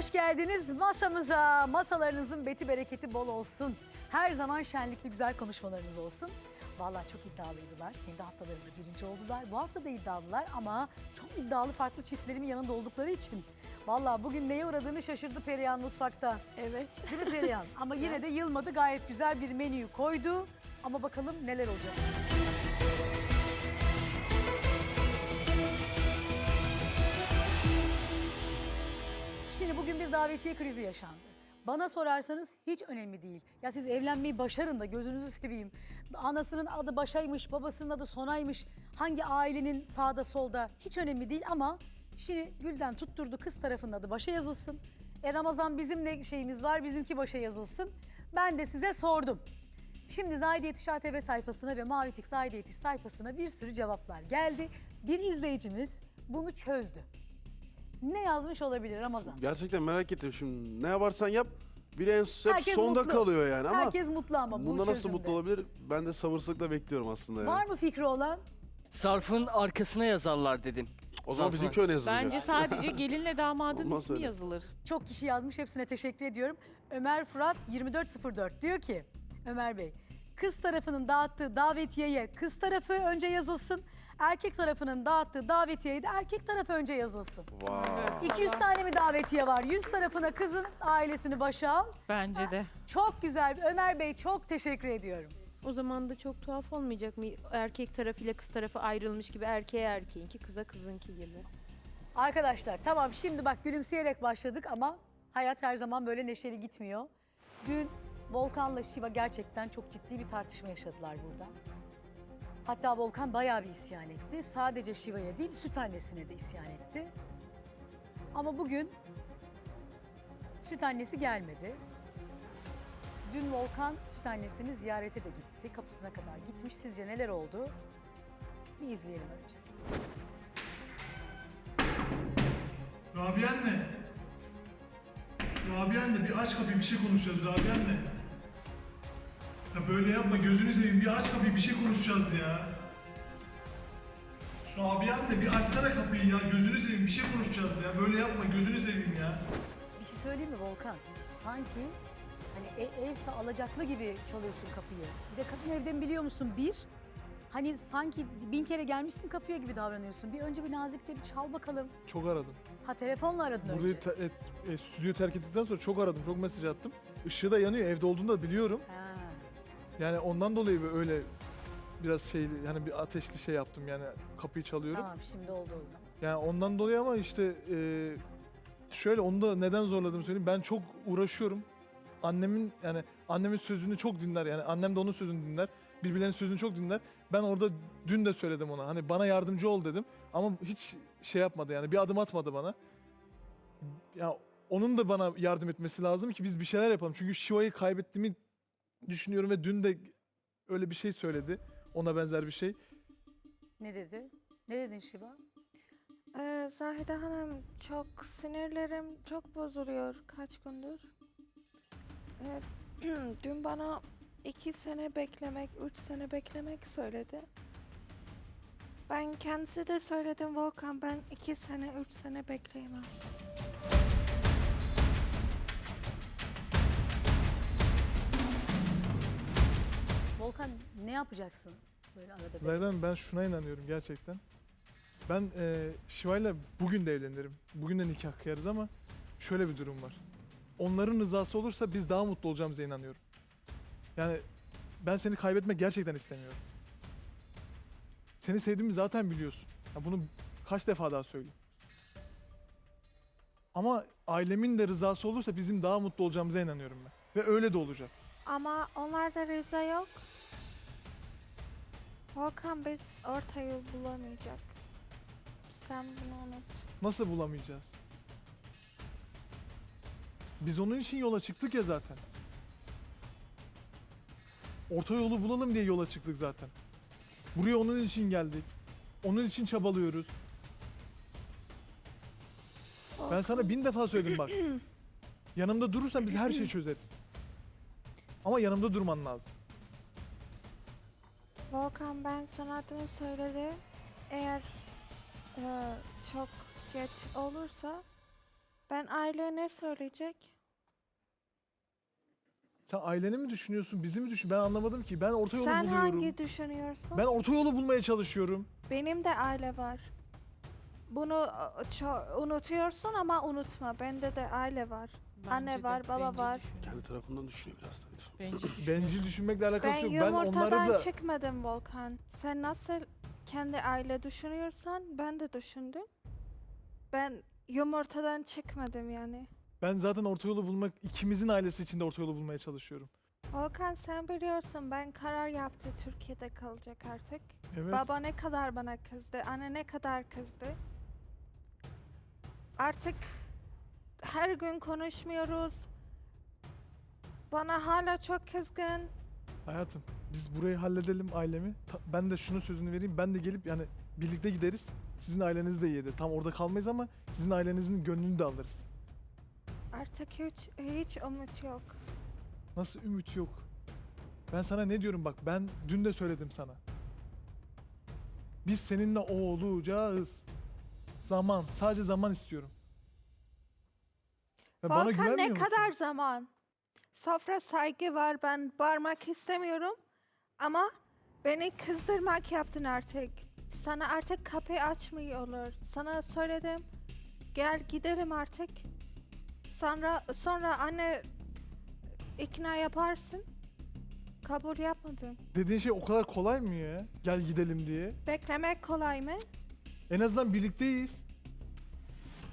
Hoş geldiniz masamıza. Masalarınızın beti bereketi bol olsun. Her zaman şenlikli güzel konuşmalarınız olsun. Vallahi çok iddialıydılar. Kendi haftalarında birinci oldular. Bu hafta da iddialılar ama çok iddialı farklı çiftlerimin yanında oldukları için. Vallahi bugün neye uğradığını şaşırdı Perihan mutfakta. Evet. Değil mi Perihan? Ama yine de yılmadı gayet güzel bir menüyü koydu. Ama bakalım neler olacak. Şimdi bugün bir davetiye krizi yaşandı. Bana sorarsanız hiç önemli değil. Ya siz evlenmeyi başarın da gözünüzü seveyim. Anasının adı Başaymış, babasının adı Sonaymış. Hangi ailenin sağda solda hiç önemli değil ama şimdi Gülden tutturdu kız tarafının adı başa yazılsın. E Ramazan bizim ne şeyimiz var bizimki başa yazılsın. Ben de size sordum. Şimdi Zahide Yetiş ATV sayfasına ve Mavi Tik Zahide Yetiş sayfasına bir sürü cevaplar geldi. Bir izleyicimiz bunu çözdü. Ne yazmış olabilir Ramazan? Gerçekten merak ettim şimdi. Ne yaparsan yap biri en hep Herkes sonda mutlu. kalıyor yani ama Herkes mutlu ama bu bunda nasıl çözümde. mutlu olabilir? Ben de sabırsızlıkla bekliyorum aslında yani. Var mı fikri olan? Zarfın arkasına yazarlar dedin. O zaman Zarfın- bizimki öne yazılacak. Bence sadece gelinle damadın Olmaz ismi öyle. yazılır. Çok kişi yazmış hepsine teşekkür ediyorum. Ömer Fırat 2404 diyor ki Ömer Bey kız tarafının dağıttığı davetiyeye kız tarafı önce yazılsın. Erkek tarafının dağıttığı davetiyeye de erkek tarafı önce yazılsın. Vay. 200 tane mi davetiye var? 100 tarafına kızın ailesini başa al. Bence de. Çok güzel. Ömer Bey çok teşekkür ediyorum. O zaman da çok tuhaf olmayacak mı? Erkek tarafıyla kız tarafı ayrılmış gibi erkeğe erkeğinki, kıza kızınki gibi. Arkadaşlar tamam şimdi bak gülümseyerek başladık ama hayat her zaman böyle neşeli gitmiyor. Dün Volkan'la Şiva gerçekten çok ciddi bir tartışma yaşadılar burada. Hatta Volkan bayağı bir isyan etti. Sadece Şiva'ya değil süt annesine de isyan etti. Ama bugün süt annesi gelmedi. Dün Volkan süt annesini ziyarete de gitti. Kapısına kadar gitmiş. Sizce neler oldu? Bir izleyelim önce. Rabia anne. Rabia anne bir aç kapıyı bir şey konuşacağız Rabia anne. Ya böyle yapma gözünü seveyim bir aç kapıyı bir şey konuşacağız ya. Rabia anne bir açsana kapıyı ya gözünü seveyim bir şey konuşacağız ya. Böyle yapma gözünü seveyim ya. Bir şey söyleyeyim mi Volkan? Sanki hani e- evse alacaklı gibi çalıyorsun kapıyı. Bir de kadın evden biliyor musun? Bir, hani sanki bin kere gelmişsin kapıya gibi davranıyorsun. Bir önce bir nazikçe bir çal bakalım. Çok aradım. Ha telefonla aradın önce. Burayı te- et, e, stüdyoyu terk ettikten sonra çok aradım, çok mesaj attım. Işığı da yanıyor, evde olduğunu da biliyorum. Ha. Yani ondan dolayı öyle biraz şey, yani bir ateşli şey yaptım yani kapıyı çalıyorum. Tamam şimdi oldu o zaman. Yani ondan dolayı ama işte e, şöyle onu da neden zorladım söyleyeyim. Ben çok uğraşıyorum. Annemin yani annemin sözünü çok dinler yani annem de onun sözünü dinler. Birbirlerinin sözünü çok dinler. Ben orada dün de söyledim ona. Hani bana yardımcı ol dedim. Ama hiç şey yapmadı yani bir adım atmadı bana. Ya onun da bana yardım etmesi lazım ki biz bir şeyler yapalım. Çünkü Shiva'yı kaybettiğimi düşünüyorum ve dün de öyle bir şey söyledi. Ona benzer bir şey. Ne dedi? Ne dedin Şiva? Ee, Zahide Hanım çok sinirlerim çok bozuluyor kaç gündür. Ee, dün bana iki sene beklemek, üç sene beklemek söyledi. Ben kendisi de söyledim Volkan ben iki sene, üç sene bekleyemem. Volkan ne yapacaksın böyle arada? bir? Zaydan ben şuna inanıyorum gerçekten. Ben e, Şiva'yla bugün de evlenirim. Bugün de nikah kıyarız ama şöyle bir durum var. Onların rızası olursa biz daha mutlu olacağımıza inanıyorum. Yani ben seni kaybetmek gerçekten istemiyorum. Seni sevdiğimi zaten biliyorsun. Ya bunu kaç defa daha söyleyeyim. Ama ailemin de rızası olursa bizim daha mutlu olacağımıza inanıyorum ben. Ve öyle de olacak. Ama onlarda rıza yok. Volkan biz orta yol bulamayacak. Sen bunu unut. Nasıl bulamayacağız? Biz onun için yola çıktık ya zaten. Orta yolu bulalım diye yola çıktık zaten. Buraya onun için geldik. Onun için çabalıyoruz. Ben sana bin defa söyledim bak. yanımda durursan biz her şeyi çözeriz. Ama yanımda durman lazım. Volkan ben sana dün söyledi. Eğer e, çok geç olursa Ben aile ne söyleyecek? Sen aileni mi düşünüyorsun, bizi mi düşün? Ben anlamadım ki. Ben orta yolu Sen buluyorum. hangi düşünüyorsun? Ben orta yolu bulmaya çalışıyorum. Benim de aile var. Bunu ço- unutuyorsun ama unutma. Bende de aile var. Anne Bence de var, baba var. düşünüyor. Kendi tarafından düşünüyor biraz da. Bencil düşünüyor. Bencil düşünmekle Ben alakası yok. Ben yumurtadan onları da çıkmadım Volkan. Sen nasıl kendi aile düşünüyorsan ben de düşündüm. Ben yumurtadan çıkmadım yani. ben zaten orta yolu bulmak ikimizin ailesi için de orta yolu bulmaya çalışıyorum. Volkan sen biliyorsun ben karar yaptı Türkiye'de kalacak artık. Evet. Baba ne kadar bana kızdı, anne ne kadar kızdı. Artık her gün konuşmuyoruz. Bana hala çok kızgın. Hayatım biz burayı halledelim ailemi. Ta- ben de şunu sözünü vereyim. Ben de gelip yani birlikte gideriz. Sizin aileniz de iyidir. Tam orada kalmayız ama sizin ailenizin gönlünü de alırız. Artık hiç hiç umut yok. Nasıl ümit yok? Ben sana ne diyorum bak ben dün de söyledim sana. Biz seninle olacağız. Zaman. Sadece zaman istiyorum. Bana Volkan güvenmiyor ne musun? kadar zaman? Sofra saygı var ben bağırmak istemiyorum. Ama beni kızdırmak yaptın artık. Sana artık kapı açmıyorlar. Sana söyledim. Gel gidelim artık. Sonra sonra anne ikna yaparsın. Kabul yapmadım. Dediğin şey o kadar kolay mı ya? Gel gidelim diye. Beklemek kolay mı? En azından birlikteyiz.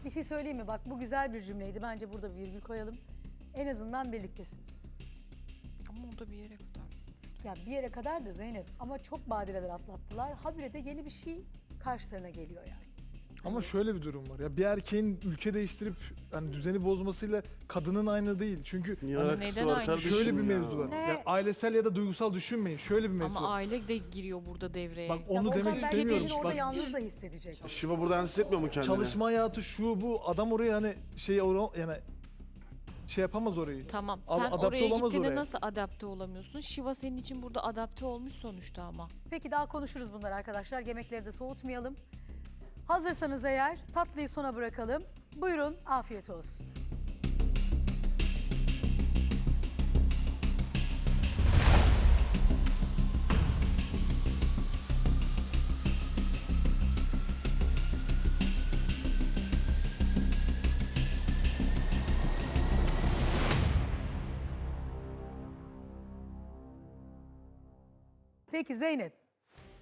Bir şey söyleyeyim mi? Bak bu güzel bir cümleydi. Bence burada bir virgül koyalım. En azından birliktesiniz. Ama o da bir yere kadar. Ya bir yere kadar da Zeynep ama çok badireler atlattılar. Habire de yeni bir şey karşılarına geliyor yani. Ama şöyle bir durum var. Ya bir erkeğin ülke değiştirip hani düzeni bozmasıyla kadının aynı değil. Çünkü Niye hani alakası neden var aynı? kardeşim şöyle bir ya? mevzu var. Ne? Ya ailesel ya da duygusal düşünmeyin. Şöyle bir mevzu Ama var. aile de giriyor burada devreye. Bak onu demek istemiyorum. orada Bak yalnız da hissedecek. Şiva buradan hissetmiyor mu kendini? çalışma hayatı şu bu adam oraya hani şey or- yani şey yapamaz orayı. Tamam Al- sen adapte oraya olamaz gittiğinde oraya. nasıl adapte olamıyorsun? Şiva senin için burada adapte olmuş sonuçta ama. Peki daha konuşuruz bunları arkadaşlar. Yemekleri de soğutmayalım. Hazırsanız eğer tatlıyı sona bırakalım. Buyurun afiyet olsun. Peki Zeynep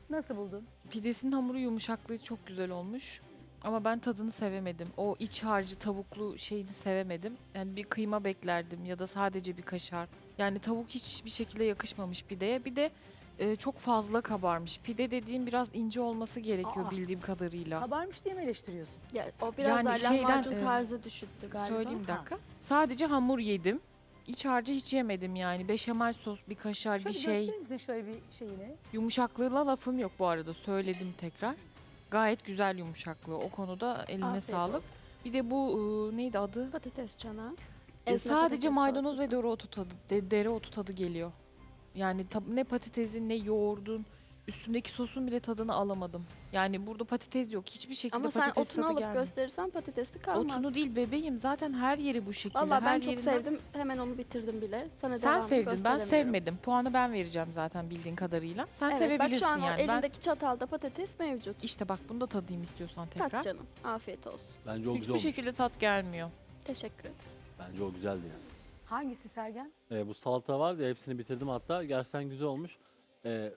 nasıl buldun? Pidesinin hamuru yumuşaklığı çok güzel olmuş. Ama ben tadını sevemedim. O iç harcı tavuklu şeyini sevemedim. Yani bir kıyma beklerdim ya da sadece bir kaşar. Yani tavuk hiçbir şekilde yakışmamış pideye. Bir de e, çok fazla kabarmış. Pide dediğim biraz ince olması gerekiyor Aa. bildiğim kadarıyla. Kabarmış diye mi eleştiriyorsun? Ya, o biraz Yani daha şeyden, lahmacun e, tarzı düşüktü galiba. Söyleyeyim bir Ha. dakika. Sadece hamur yedim. İç harcı hiç yemedim yani. Beşamel sos, bir kaşar, Şöyle bir şey. gösterir misin şöyle bir şeyini? Yumuşaklığına lafım yok bu arada. Söyledim tekrar. Gayet güzel yumuşaklığı. O konuda eline Afiyet sağlık. olsun. Bir de bu e, neydi adı? Patates çanağı. E, Ezme sadece patates maydanoz ve dereotu tadı, de, dereotu tadı geliyor. Yani tab- ne patatesin ne yoğurdun üstündeki sosun bile tadını alamadım. Yani burada patates yok. Hiçbir şekilde Ama sen patates otunu tadı alıp gelmiyor. gösterirsen patatesli kalmaz. Otunu değil bebeğim. Zaten her yeri bu şekilde. Valla ben her çok yerinden- sevdim. Hemen onu bitirdim bile. Sana Sen devamını sevdin. Ben gösteremiyorum. sevmedim. Puanı ben vereceğim zaten bildiğin kadarıyla. Sen Evet sevebilirsin bak şu an yani. o Ben elindeki çatalda patates mevcut. işte bak bunu da tadayım istiyorsan tekrar. Tat canım. Afiyet olsun. Bence o güzel Hiçbir olmuş. şekilde tat gelmiyor. Teşekkür ederim. Bence o güzeldi yani. Hangisi Sergen? Ee, bu salata vardı ya hepsini bitirdim hatta. Gerçekten güzel olmuş. Ee,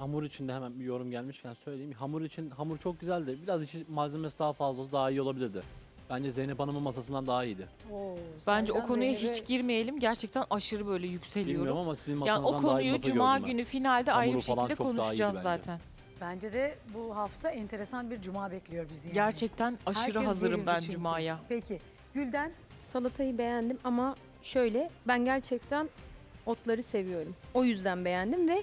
hamur için de hemen bir yorum gelmişken söyleyeyim. Hamur için hamur çok güzeldi. Biraz içi malzemesi daha fazla olsa daha iyi olabilirdi. Bence Zeynep Hanım'ın masasından daha iyiydi. Oo, Bence o konuya Zeynep'e- hiç girmeyelim. Gerçekten aşırı böyle yükseliyorum. Bilmiyorum ama sizin Yani masanızdan o daha iyi konuyu masa cuma gördüm ben. günü finalde ayrı Hamuru bir falan şekilde çok daha iyiydi konuşacağız bence. zaten. Bence de bu hafta enteresan bir cuma bekliyor bizi yani. Gerçekten aşırı Herkes hazırım gerildi ben çünkü. cumaya. Peki Gülden Salatayı beğendim ama şöyle ben gerçekten otları seviyorum. O yüzden beğendim ve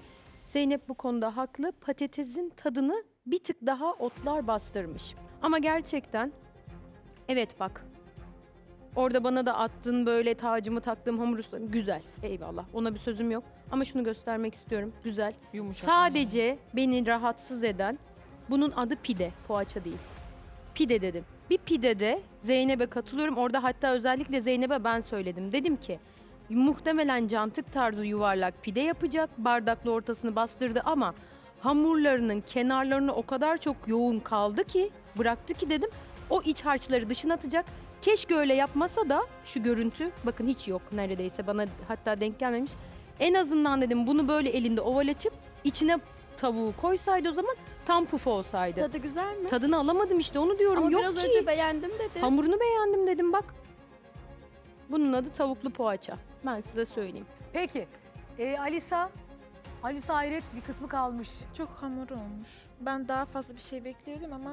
Zeynep bu konuda haklı. Patatesin tadını bir tık daha otlar bastırmış. Ama gerçekten evet bak orada bana da attın böyle tacımı taktığım hamur ustalarım güzel eyvallah ona bir sözüm yok. Ama şunu göstermek istiyorum güzel. Yumuşak. Sadece beni rahatsız eden bunun adı pide, poğaça değil. Pide dedim. Bir pidede Zeynep'e katılıyorum. Orada hatta özellikle Zeynep'e ben söyledim. Dedim ki muhtemelen cantık tarzı yuvarlak pide yapacak. Bardakla ortasını bastırdı ama hamurlarının kenarlarını o kadar çok yoğun kaldı ki bıraktı ki dedim o iç harçları dışına atacak. Keşke öyle yapmasa da şu görüntü bakın hiç yok neredeyse bana hatta denk gelmemiş. En azından dedim bunu böyle elinde oval açıp içine tavuğu koysaydı o zaman tam puf olsaydı. Tadı güzel mi? Tadını alamadım işte onu diyorum. Ama Yok biraz ki. önce beğendim dedi. Hamurunu beğendim dedim bak. Bunun adı tavuklu poğaça. Ben size söyleyeyim. Peki e, Alisa, Alisa hayret bir kısmı kalmış. Çok hamur olmuş. Ben daha fazla bir şey bekliyordum ama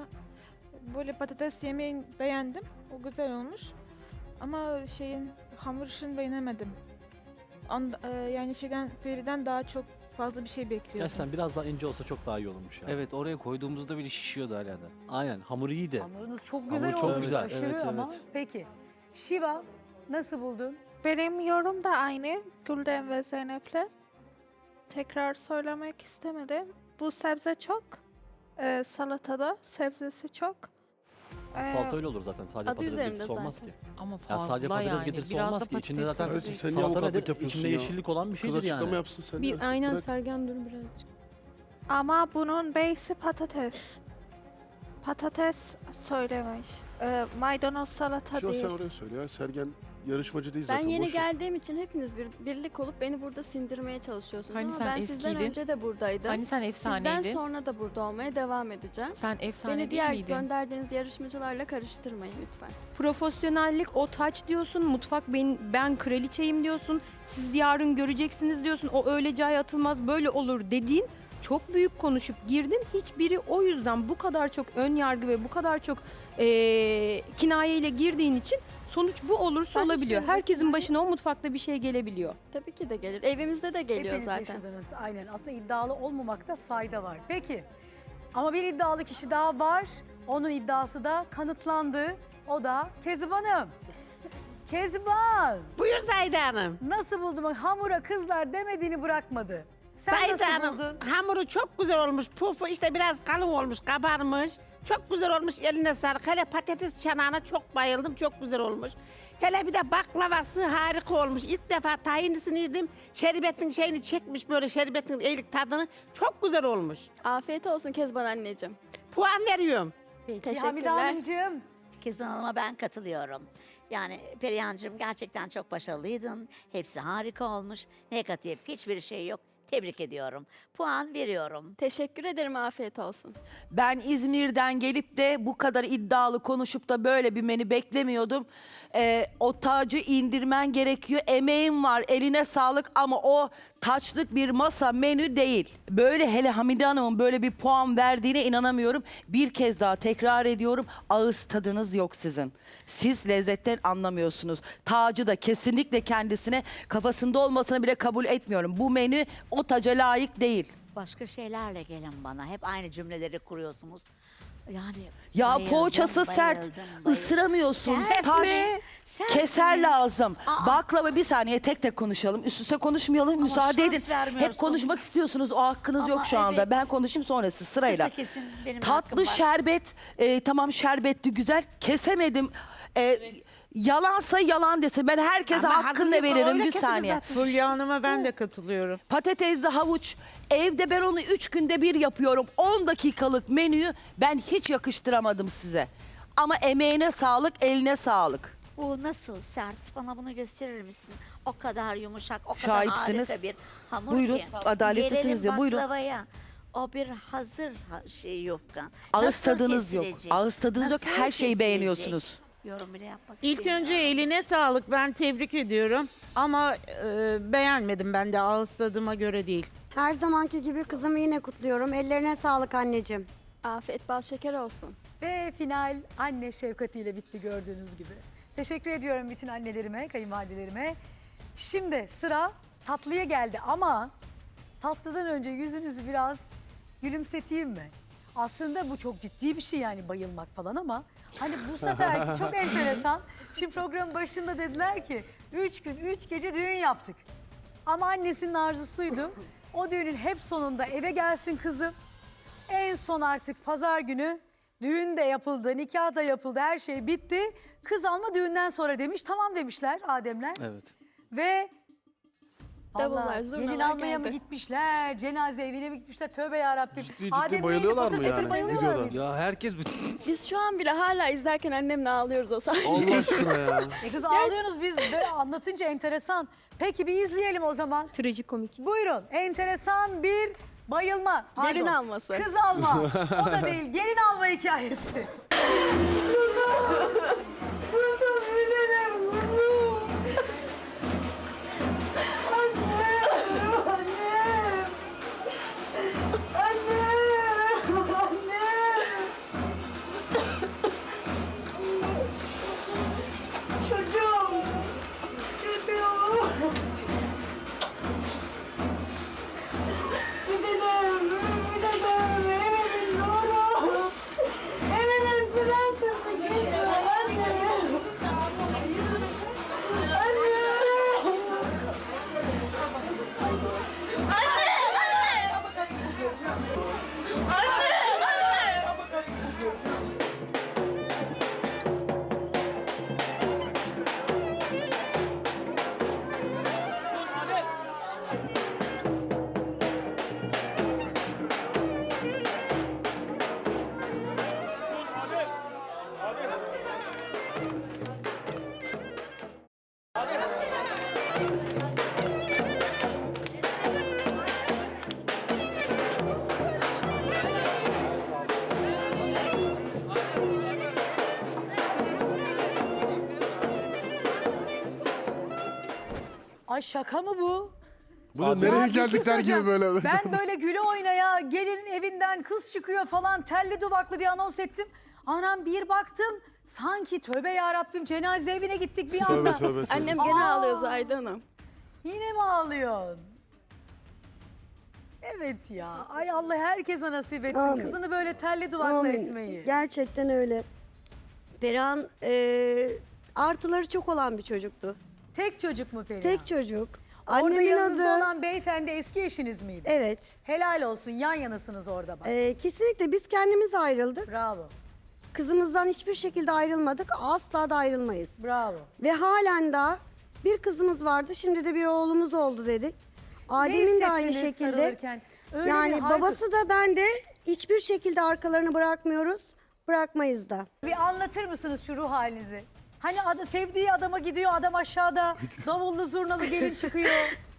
böyle patates yemeğini beğendim. O güzel olmuş. Ama şeyin hamur işini beğenemedim. Onda, e, yani şeyden Feri'den daha çok fazla bir şey bekliyordum. Gerçekten biraz daha ince olsa çok daha iyi olurmuş ya. Evet oraya koyduğumuzda bile şişiyordu hala da. Aynen hamur iyiydi. Hamurunuz çok Hamur güzel çok olmuş. güzel. Aşırı Evet, ama. evet. Peki. Şiva nasıl buldun? Benim yorum da aynı Gülden ve Zeynep'le. Tekrar söylemek istemedim. Bu sebze çok. Ee, salatada sebzesi çok. Ee, Salata öyle olur zaten. Sadece Adı patates üzerinde getirisi olmaz zaten. ki. Ama Ya fazla sadece patates yani. getirisi Biraz olmaz ki. İçinde zaten. Evet, sen niye salata avukatlık nedir? yapıyorsun İçinde ya? yeşillik olan bir Kız şeydir açıklama yani. yapsın sen Bir de. aynen Bırak. Sergen dur birazcık. Ama bunun base'i patates. Patates söylemiş. Ee, maydanoz salata Şiva değil. sen oraya söyle ya. Sergen yarışmacı değil Ben zaten. yeni boş ver. geldiğim için hepiniz bir birlik olup beni burada sindirmeye çalışıyorsunuz. Hani Ama sen ben sizden eskiydin. önce de buradaydım. Hani sen sizden efsaneydin. sonra da burada olmaya devam edeceğim. Sen efsane Beni değil diğer miydin? gönderdiğiniz yarışmacılarla karıştırmayın lütfen. Profesyonellik o taç diyorsun. Mutfak ben, ben kraliçeyim diyorsun. Siz yarın göreceksiniz diyorsun. O öyle cay atılmaz böyle olur dediğin çok büyük konuşup girdin. Hiçbiri o yüzden bu kadar çok ön yargı ve bu kadar çok eee kinayeyle girdiğin için sonuç bu olursa Ben olabiliyor. hiçbirinize Herkesin başına o mutfakta bir şey gelebiliyor. Tabii ki de gelir. Evimizde de geliyor Hepiniz zaten. yaşadınız. Aynen. Aslında iddialı olmamakta fayda var. Peki. Ama bir iddialı kişi daha var. Onun iddiası da kanıtlandı. O da Kezban'ım. Kezban. Buyur Zahide Hanım. Nasıl buldun? Bak hamura kızlar demediğini bırakmadı. Sen Zahide nasıl Hanım buldun? hamuru çok güzel olmuş. Pufu işte biraz kalın olmuş, kabarmış. Çok güzel olmuş eline sağlık. Hele patates çanağına çok bayıldım. Çok güzel olmuş. Hele bir de baklavası harika olmuş. İlk defa tahinlisini yedim. Şerbetin şeyini çekmiş böyle şerbetin eğilik tadını. Çok güzel olmuş. Afiyet olsun Kezban anneciğim. Puan veriyorum. Peki Teşekkürler. Hamide Hanımcığım. Kezban Hanım'a ben katılıyorum. Yani Perihan'cığım gerçekten çok başarılıydın. Hepsi harika olmuş. Negatif hiçbir şey yok. Tebrik ediyorum. Puan veriyorum. Teşekkür ederim afiyet olsun. Ben İzmir'den gelip de bu kadar iddialı konuşup da böyle bir menü beklemiyordum. Ee, o tacı indirmen gerekiyor. Emeğin var, eline sağlık ama o taçlık bir masa menü değil. Böyle hele Hamide Hanım'ın böyle bir puan verdiğine inanamıyorum. Bir kez daha tekrar ediyorum. Ağız tadınız yok sizin. Siz lezzetten anlamıyorsunuz. Tacı da kesinlikle kendisine kafasında olmasını bile kabul etmiyorum. Bu menü o taca layık değil. Başka şeylerle gelin bana. Hep aynı cümleleri kuruyorsunuz. Yani Ya bayıldım, poğaçası sert. bayıldım, bayıldım. Isıramıyorsun. Sert Taş mi? Sert keser mi? lazım. Aa. Baklava bir saniye tek tek konuşalım. Üst üste konuşmayalım. Müsaade şans edin. vermiyorsun. Hep konuşmak istiyorsunuz. O hakkınız Ama yok şu anda. evet. Ben konuşayım sonra siz sırayla. Kısa kesin benim hakkım Tatlı var. şerbet. e, tamam şerbetli güzel. Kesemedim. E, yalansa yalan desin. Ben herkese Ama hakkını veririm. öyle Bir saniye. zaten. Fulya Hanım'a ben de katılıyorum. Patatesli havuç. Evde ben onu üç günde bir yapıyorum. 10 dakikalık menüyü ben hiç yakıştıramadım size. Ama emeğine sağlık, eline sağlık. Bu nasıl sert? Bana bunu gösterir misin? O kadar yumuşak, o kadar Şahitsiniz. harika bir hamur Buyurun, ki. adaletlisiniz ya, buyurun. baklavaya. O bir hazır ha- şey yufka. Ağız Nasıl tadınız yok. kesilecek? Ağız tadınız yok. Nasıl Her şeyi kesilecek? beğeniyorsunuz. Yorum bile yapmak İlk önce istemiyorum. eline sağlık. Ben tebrik ediyorum. Ama e, beğenmedim ben de ağız tadıma göre değil. Her zamanki gibi kızımı yine kutluyorum. Ellerine sağlık anneciğim. Afiyet bal şeker olsun. Ve final anne şefkatiyle bitti gördüğünüz gibi. Teşekkür ediyorum bütün annelerime, kayınvalidelerime. Şimdi sıra tatlıya geldi ama tatlıdan önce yüzünüzü biraz gülümseteyim mi? Aslında bu çok ciddi bir şey yani bayılmak falan ama hani bu seferki çok enteresan. Şimdi programın başında dediler ki üç gün, üç gece düğün yaptık. Ama annesinin arzusuydu. O düğünün hep sonunda eve gelsin kızım. En son artık pazar günü Düğün de yapıldı, nikah da yapıldı, her şey bitti. Kız alma düğünden sonra demiş. Tamam demişler Ademler. Evet. Ve Davullar, zurnalar gelin almaya mı geldi. gitmişler, cenaze evine mi gitmişler? Tövbe yarabbim. Ciddi ciddi Adem neydi, bayılıyorlar mı patır yani? bayılıyorlar Gidiyorlar. mıydı? Ya herkes Biz şu an bile hala izlerken annemle ağlıyoruz o sahneyi. Allah aşkına ya. E kız ağlıyorsunuz biz böyle anlatınca enteresan. Peki bir izleyelim o zaman. Trajikomik. Buyurun enteresan bir bayılma. Pardon. Gelin alması. Kız alma. O da değil gelin alma hikayesi. Ay şaka mı bu? Bu da Ya nereye bir şey geldik der gibi söyleyeceğim. böyle. Ben böyle güle oynaya gelin evinden kız çıkıyor falan telli duvaklı diye anons ettim. Anam bir baktım sanki tövbe ya Rabbim cenaze evine gittik bir anda. Tövbe tövbe tövbe. Annem gene Aa. ağlıyor Zahide Hanım. Yine mi ağlıyorsun? Evet ya. Ay Allah herkese nasip etsin. Amin. Kızını böyle telli duvaklı Amin. etmeyi. Gerçekten öyle. Perihan e, artıları çok olan bir çocuktu. Tek çocuk mu Perihan? Tek çocuk. Orada Annemin yanınızda adı... olan beyefendi eski eşiniz miydi? Evet. Helal olsun yan yanasınız orada bak. E, kesinlikle biz kendimiz ayrıldık. Bravo. Kızımızdan hiçbir şekilde ayrılmadık. Asla da ayrılmayız. Bravo. Ve halen daha bir kızımız vardı. Şimdi de bir oğlumuz oldu dedik. Adem'in de aynı hissettiniz şekilde. sarılırken? Öyle bir Yani haykır- babası da ben de hiçbir şekilde arkalarını bırakmıyoruz. Bırakmayız da. Bir anlatır mısınız şu ruh halinizi? Hani adı, sevdiği adama gidiyor adam aşağıda davullu zurnalı gelin çıkıyor.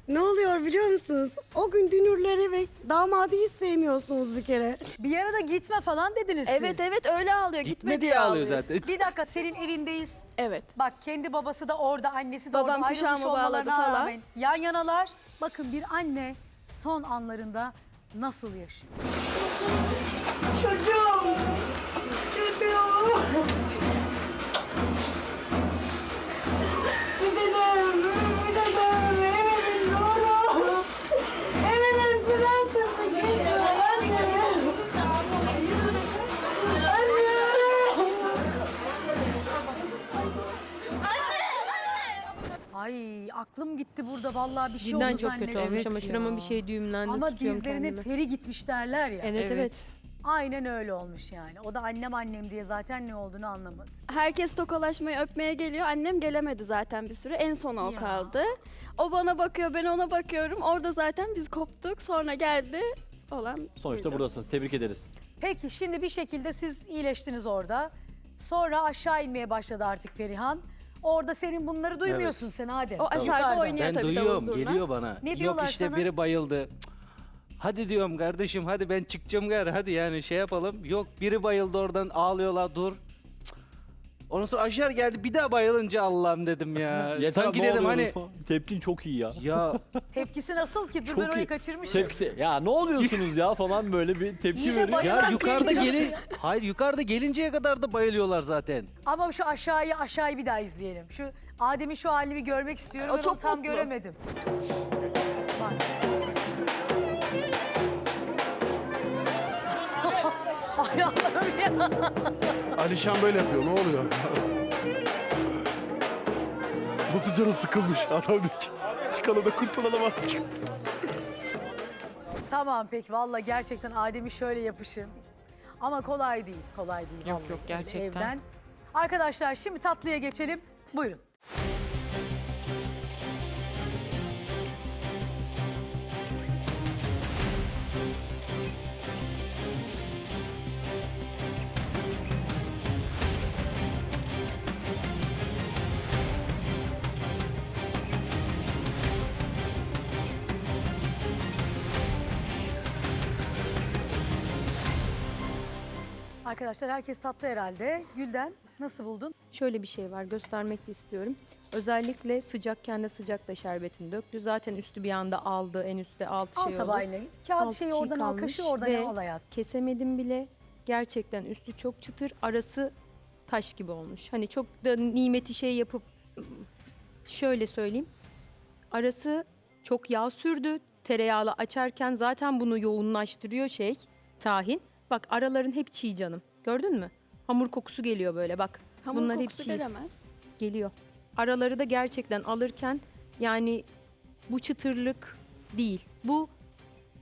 Ne oluyor biliyor musunuz? O gün dünürleri ve damadı hiç sevmiyorsunuz bir kere. Bir yere de gitme falan dediniz siz. Evet evet öyle ağlıyor. Gitme, Gitme diye diye ağlıyor zaten. Bir dakika senin evindeyiz. Evet. Bak kendi babası da orada, annesi de Babam orada ayrılmış kuşağımı bağladı olmalarına falan. rağmen yan yanalar. Bakın bir anne son anlarında nasıl yaşıyor? Çocuğum! Ay aklım gitti burada vallahi bir şey Cidden oldu çok kötü zannediyorum. olmuş ama şurama bir şey düğümlendi. Ama tutuyorum dizlerine kendimi. feri gitmiş derler ya. Evet evet. Aynen öyle olmuş yani. O da annem annem diye zaten ne olduğunu anlamadı. Herkes tokalaşmayı öpmeye geliyor. Annem gelemedi zaten bir süre. En sona o Ya. kaldı. O bana bakıyor, ben ona bakıyorum. Orada zaten biz koptuk. Sonra geldi olan Sonuçta buydu. buradasınız. Tebrik ederiz. Peki şimdi bir şekilde siz iyileştiniz orada. Sonra aşağı inmeye başladı artık Perihan. Orada senin bunları duymuyorsun sen Adem. O aşağıda Yukarıda. oynuyor Ben tabii duyuyorum davul zurna. geliyor bana. Ne Yok diyorlar işte sana? biri bayıldı. Cık. Hadi diyorum kardeşim hadi ben çıkacağım gar hadi yani şey yapalım. Yok biri bayıldı oradan ağlıyorlar dur. Ondan sonra aşağı geldi bir daha bayılınca Allah'ım dedim ya. Sanki dedim hani Tepkin çok iyi ya. ya Tepkisi nasıl ki? Dur Çok ben orayı iyi. kaçırmışım. Tepkisi ya ne oluyorsunuz ya falan böyle bir tepki Yine veriyor. bayılan ya yukarıda tepkisi. gelin hayır yukarıda gelinceye kadar da bayılıyorlar zaten. Ama şu aşağıyı aşağıyı bir daha izleyelim. Şu Adem'in şu halini bir görmek istiyorum. O ben çok onu tam mutlu. göremedim. Bak. Ay Allah'ım ya. Alişan böyle yapıyor ne oluyor? Nasıl canı sıkılmış adam diyor ki. Çıkalım da kurtulalım artık. Tamam peki valla gerçekten Adem'i şöyle yapışım. Ama kolay değil, kolay değil. Yok, vallahi. yok, gerçekten. Evden. Arkadaşlar şimdi tatlıya geçelim. Buyurun. Arkadaşlar herkes tatlı herhalde. Gülden nasıl buldun? Şöyle bir şey var göstermek istiyorum. Özellikle sıcakken de sıcakla şerbetini döktü. Zaten üstü bir anda aldı. En üstte alt Al şey oldu. tabağıyla. Kağıt Alt şeyi çiğ oradan al, kalmış kaşığı oradan ve al hayat. Kesemedim bile. Gerçekten üstü çok çıtır, arası taş gibi olmuş. Hani çok da nimeti şey yapıp şöyle söyleyeyim. Arası çok yağ sürdü. Tereyağlı açarken zaten bunu yoğunlaştırıyor şey, tahin. Bak araların hep çiğ canım. Gördün mü? Hamur kokusu geliyor böyle bak. Hamur Bunlar hep kokusu çiğ. gelemez. Geliyor. Araları da gerçekten alırken yani bu çıtırlık değil. Bu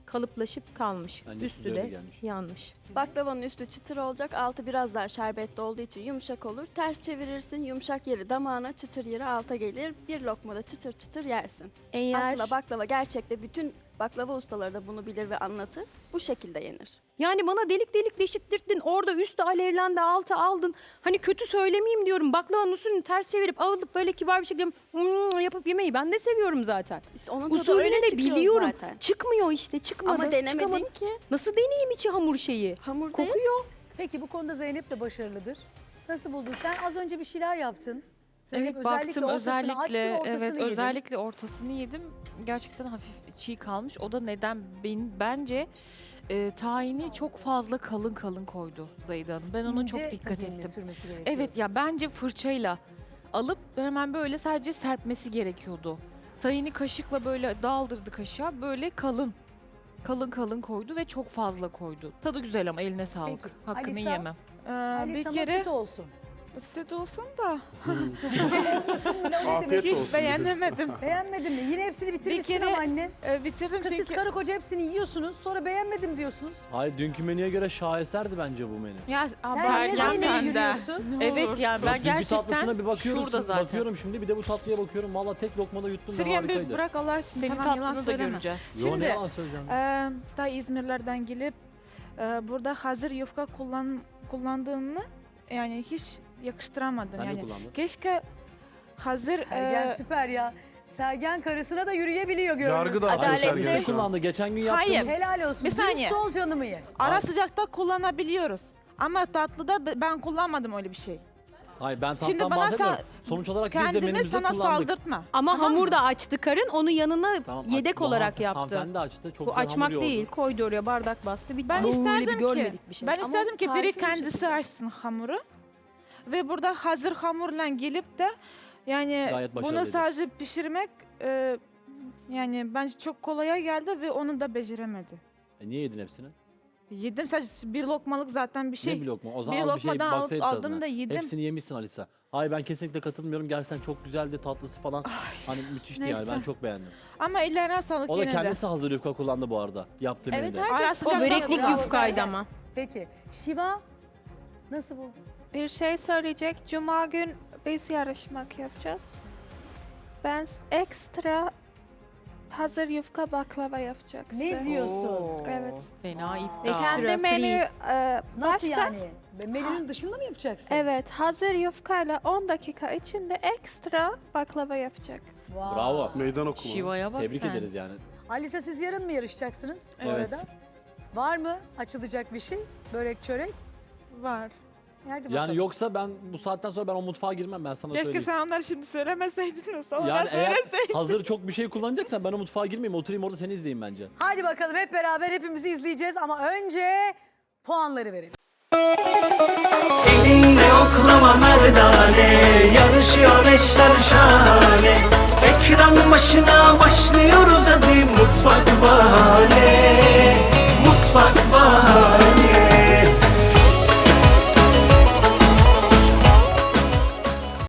kalıplaşıp kalmış. Size Üstü öyle de gelmiş. yanmış. Baklavanın üstü çıtır olacak, altı biraz daha şerbetli olduğu için yumuşak olur. Ters çevirirsin, yumuşak yeri damağına, çıtır yeri alta gelir. Bir lokmada çıtır çıtır yersin. Eğer Aslında baklava gerçekte bütün baklava ustaları da bunu bilir ve anlatır. Bu şekilde yenir. yani bana delik delik deşittirdin. Orada üstü alevlendi, altı aldın. Hani kötü söylemeyeyim diyorum. Baklavanın usulünü ters çevirip alıp böyle kibar bir şekilde "Hmm" yapıp yemeyi ben de seviyorum zaten. İşte onun tadı Usulünü öyle de çıkıyor biliyorum. zaten. Çıkmıyor işte çıkmadı. Ama denemedin çıkamadı. ki. Nasıl deneyeyim içi hamur şeyi? Hamur değil. Kokuyor. Peki bu konuda Zeynep de başarılıdır. Nasıl buldun? Sen az önce bir şeyler yaptın. Zeynep Evet baktım özellikle ortasını evet yedin. özellikle ortasını yedim. Gerçekten hafif çiğ kalmış. O da neden ben bence e, tahini çok fazla kalın kalın koydu Zeyda Hanım. Ben ona çok dikkat ettim. Evet ya bence fırçayla alıp hemen böyle sadece serpmesi gerekiyordu. Tahini kaşıkla böyle daldırdı kaşığa böyle kalın. Kalın kalın koydu ve çok fazla koydu. Tadı güzel ama eline sağlık. Peki. Hakkını Alisa? yemem. Ee, Alisa bir kere olsun. Süt olsun da Afiyet demek? hiç olsun. beğenemedim. Beğenmedin mi? Yine hepsini bitirmişsin kere- ama annem. Ee, bitirdim Kız siz çünkü karı koca hepsini yiyorsunuz sonra beğenmedim diyorsunuz. Hayır dünkü menüye göre şaheserdi bence bu menü. Ya Sen Sergen niye Zeynep'i sende. yürüyorsun? Evet ya ben Dünkü gerçekten tatlısına bir bakıyoruz. şurada zaten. Bakıyorum şimdi bir de bu tatlıya bakıyorum. Valla tek lokmada yuttum ve Sirgen bir bırak Allah aşkına. Senin tamam, yalan tatlını da söyleme. göreceğiz. Yo Şimdi, ne yalan söyleyeceğim. Ee, ta İzmirlerden gelip e, burada hazır yufka kullan kullandığını yani hiç yakıştıramadım Sen ne yani. kullandın? Keşke hazır Sergen e, süper ya. Sergen karısına da yürüyebiliyor. Yargı da atıyor sen Sergen ne şu an. kullandı? Geçen gün yaptığımız... Hayır. Helal olsun. Bir saniye. Dürüst ol canımı ye. ara sıcakta kullanabiliyoruz. Ama tatlıda b- ben kullanmadım öyle bir şey. Hayır ben Şimdi tattan bana bahsetmiyorum. sa- Sonuç olarak biz de Kendini menümüzde sana kullandık. saldırtma. Ama Tamam hamur mı? da açtı karın. Onu yanına Tamam, yedek bu olarak hanımef- yaptı. Hanımefendi açtı. Çok Bu güzel açmak yoğurdu. değil. Koydu oraya bardak bastı. Bir Ben Böyle isterdim bir ki görmedik bir şey. ben Ama isterdim ki biri tarifi bir kendisi açsın hamuru. Ve burada hazır hamurla gelip de yani Gayet bunu başarılıydı. sadece pişirmek e, yani bence çok kolaya geldi ve onu da beceremedi. E, niye yedin hepsini? Yedim sadece bir lokmalık zaten bir şey. ne bir lokma? O zaman bir al bir şey lokmadan al- baksaydın aldım tadına. da yedim. Hepsini yemişsin Alisa. Hayır ben kesinlikle katılmıyorum. Gerçekten çok güzeldi tatlısı falan. hani müthişti yani ben neyse. çok beğendim. Ama ellerine sağlık O da yine de. kendisi hazır yufka kullandı bu arada. Yaptığı Evet menüde. herkes Ara O böreklik Bravo, yufkaydı ama. Peki. Şiva nasıl buldun? Bir şey söyleyecek. Cuma gün biz yarışmak yapacağız. Ben ekstra hazır yufka baklava yapacaksın. Ne diyorsun? Oo, Evet. Fena iddia. Kendi menü e, Nasıl başka, yani? Menünün dışında mı yapacaksın? Evet, hazır yufkayla 10 dakika içinde ekstra baklava yapacak. Wow. Bravo. Meydan okuma. Şivaya bak Tebrik sen. ederiz yani. Alisa siz yarın mı yarışacaksınız bu Evet. arada? Var mı açılacak bir şey? Börek, çörek? Var. Hadi. Yani yoksa ben bu saatten sonra ben o mutfağa girmem ben sana Keşke söyleyeyim. sen onları şimdi söylemeseydin de sonra yani eğer hazır çok bir şey kullanacaksan ben o mutfağa girmeyeyim oturayım orada seni izleyeyim bence. Hadi bakalım hep beraber hepimizi izleyeceğiz ama önce puanları verelim. Elinle oklama merdane Yarışıyor eşler şahane Ekran başına başlıyoruz hadi Mutfak bahane Mutfak bahane